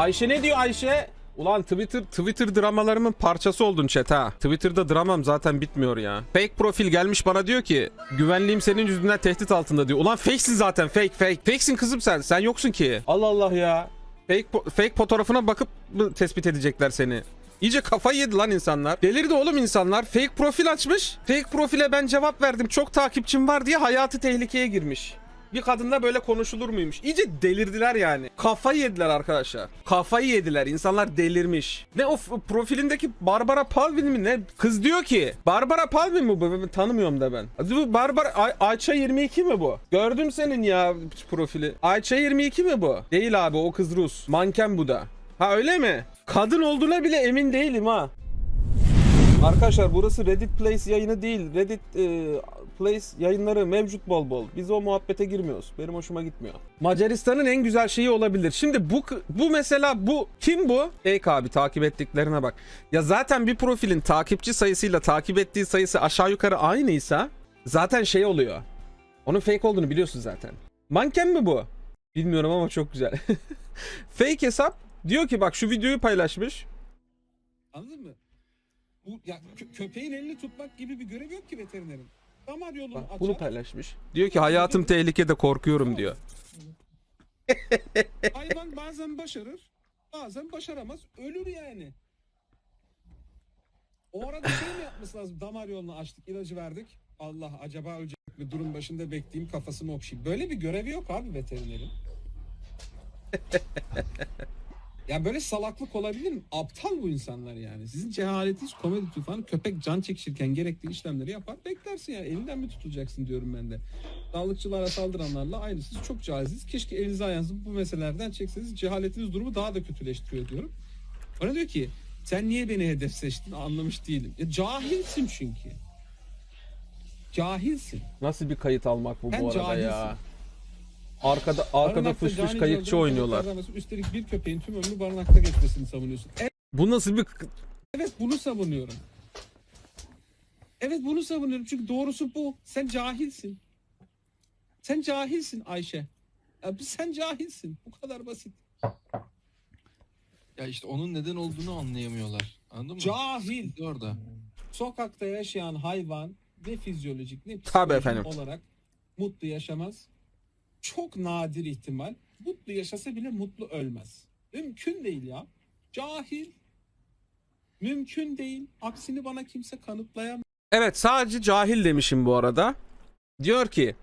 Ayşe ne diyor Ayşe? Ulan Twitter Twitter dramalarımın parçası oldun chat ha. Twitter'da dramam zaten bitmiyor ya. Fake profil gelmiş bana diyor ki güvenliğim senin yüzünden tehdit altında diyor. Ulan fakesin zaten fake fake. Fakesin kızım sen. Sen yoksun ki. Allah Allah ya. Fake fake fotoğrafına bakıp mı tespit edecekler seni? İyice kafayı yedi lan insanlar. Delirdi oğlum insanlar. Fake profil açmış. Fake profile ben cevap verdim. Çok takipçim var diye hayatı tehlikeye girmiş. Bir kadınla böyle konuşulur muymuş? İyice delirdiler yani. Kafayı yediler arkadaşlar. Kafayı yediler. İnsanlar delirmiş. Ne o profilindeki Barbara Palvin mi ne? Kız diyor ki Barbara Palvin mi bu? Ben tanımıyorum da ben. Bu Barbara Ay- Ayça 22 mi bu? Gördüm senin ya profili. Ayça 22 mi bu? Değil abi o kız Rus. Manken bu da. Ha öyle mi? Kadın olduğuna bile emin değilim ha. Arkadaşlar burası Reddit Place yayını değil. Reddit e, Place yayınları mevcut bol bol. Biz o muhabbete girmiyoruz. Benim hoşuma gitmiyor. Macaristan'ın en güzel şeyi olabilir. Şimdi bu bu mesela bu kim bu? Fake abi takip ettiklerine bak. Ya zaten bir profilin takipçi sayısıyla takip ettiği sayısı aşağı yukarı aynıysa zaten şey oluyor. Onun fake olduğunu biliyorsun zaten. Manken mi bu? Bilmiyorum ama çok güzel. fake hesap diyor ki bak şu videoyu paylaşmış. Anladın mı? Bu ya kö- köpeğin elini tutmak gibi bir görev yok ki veterinerin. Damar yolunu Bak, açar. bunu paylaşmış. Diyor ki hayatım tehlikede korkuyorum diyor. Hayvan bazen başarır, bazen başaramaz. Ölür yani. O arada şey mi yapması lazım? Damar yolunu açtık, ilacı verdik. Allah acaba ölecek mi? Durum başında bekleyeyim kafasını okşayayım. Böyle bir görevi yok abi veterinerin. ya böyle salaklık olabilir mi? Aptal bu insanlar yani. Sizin cehaletiniz komedi tufanı köpek can çekişirken gerekli işlemleri yapar. Beklersin yani. Elinden mi tutulacaksın diyorum ben de. Sağlıkçılara saldıranlarla aynı. Siz çok cahilsiniz. Keşke elinizi ayağınızı bu meselelerden çekseniz cehaletiniz durumu daha da kötüleştiriyor diyorum. Bana diyor ki sen niye beni hedef seçtin anlamış değilim. Ya cahilsin çünkü. Cahilsin. Nasıl bir kayıt almak bu Sen bu arada cahilsin. ya? Arkada arkada fış fış kayıkçı oynuyorlar. Üstelik bir köpeğin tüm ömrü barınakta geçmesini savunuyorsun. Bu nasıl bir Evet bunu savunuyorum. Evet bunu savunuyorum çünkü doğrusu bu. Sen cahilsin. Sen cahilsin Ayşe. Ya, sen cahilsin. Bu kadar basit. Ya işte onun neden olduğunu anlayamıyorlar. Anladın mı? Cahil. Sıkıntı Orada. Sokakta yaşayan hayvan ne fizyolojik ne psikolojik efendim. olarak mutlu yaşamaz. Çok nadir ihtimal. Mutlu yaşasa bile mutlu ölmez. Mümkün değil ya. Cahil. Mümkün değil. Aksini bana kimse kanıtlayamaz. Evet sadece cahil demişim bu arada. Diyor ki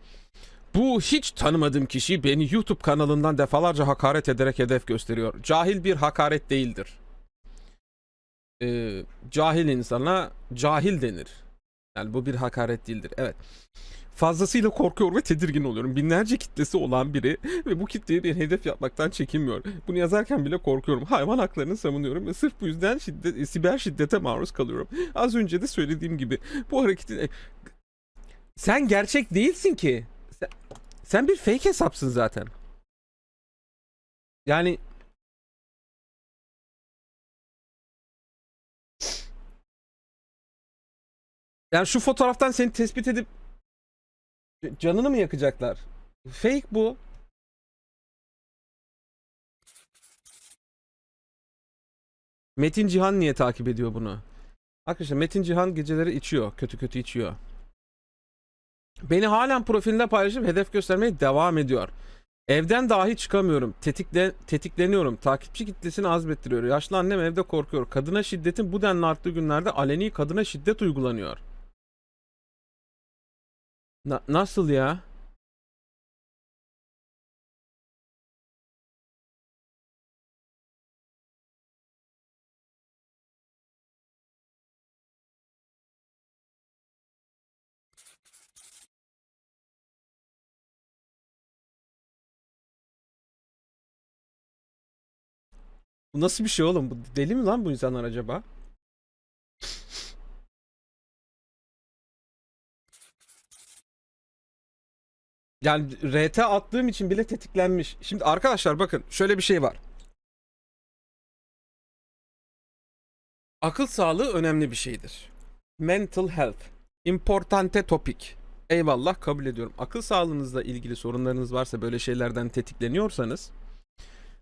bu hiç tanımadığım kişi beni YouTube kanalından defalarca hakaret ederek hedef gösteriyor. Cahil bir hakaret değildir. Ee, cahil insana cahil denir. Yani bu bir hakaret değildir. Evet. Fazlasıyla korkuyor ve tedirgin oluyorum. Binlerce kitlesi olan biri ve bu kitleyi bir hedef yapmaktan çekinmiyor. Bunu yazarken bile korkuyorum. Hayvan haklarını savunuyorum ve sırf bu yüzden şiddet, siber şiddete maruz kalıyorum. Az önce de söylediğim gibi bu hareketin... e, Sen gerçek değilsin ki. Sen bir fake hesapsın zaten. Yani Yani şu fotoğraftan seni tespit edip canını mı yakacaklar? Fake bu. Metin Cihan niye takip ediyor bunu? Arkadaşlar Metin Cihan geceleri içiyor. Kötü kötü içiyor. Beni halen profilinde paylaşıp hedef göstermeye devam ediyor. Evden dahi çıkamıyorum. Tetikle, tetikleniyorum. Takipçi kitlesini azmettiriyor. Yaşlı annem evde korkuyor. Kadına şiddetin bu denli arttığı günlerde aleni kadına şiddet uygulanıyor. Na- nasıl ya? Bu nasıl bir şey oğlum? Bu deli mi lan bu insanlar acaba? Yani RT attığım için bile tetiklenmiş. Şimdi arkadaşlar bakın şöyle bir şey var. Akıl sağlığı önemli bir şeydir. Mental health. Importante topic. Eyvallah kabul ediyorum. Akıl sağlığınızla ilgili sorunlarınız varsa böyle şeylerden tetikleniyorsanız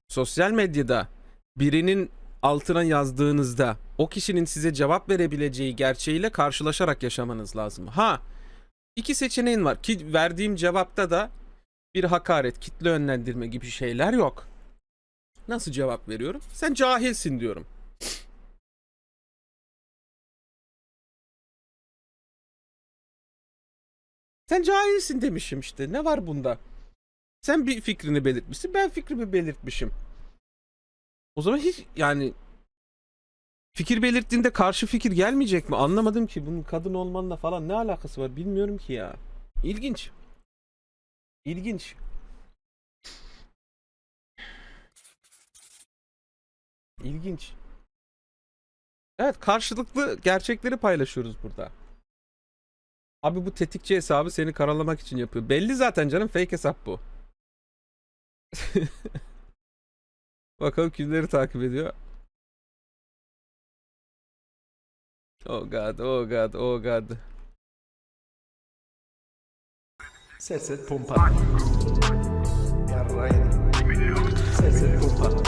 sosyal medyada birinin altına yazdığınızda o kişinin size cevap verebileceği gerçeğiyle karşılaşarak yaşamanız lazım. Ha iki seçeneğin var ki verdiğim cevapta da bir hakaret, kitle yönlendirme gibi şeyler yok. Nasıl cevap veriyorum? Sen cahilsin diyorum. Sen cahilsin demişim işte. Ne var bunda? Sen bir fikrini belirtmişsin, ben fikrimi belirtmişim. O zaman hiç yani fikir belirttiğinde karşı fikir gelmeyecek mi? Anlamadım ki bunun kadın olmanla falan ne alakası var bilmiyorum ki ya. İlginç. İlginç. İlginç. Evet karşılıklı gerçekleri paylaşıyoruz burada. Abi bu tetikçi hesabı seni karalamak için yapıyor. Belli zaten canım fake hesap bu. Bakalım kimleri takip ediyor. Oh god, oh god, oh god. Set pompa. Jarrajn. Serset.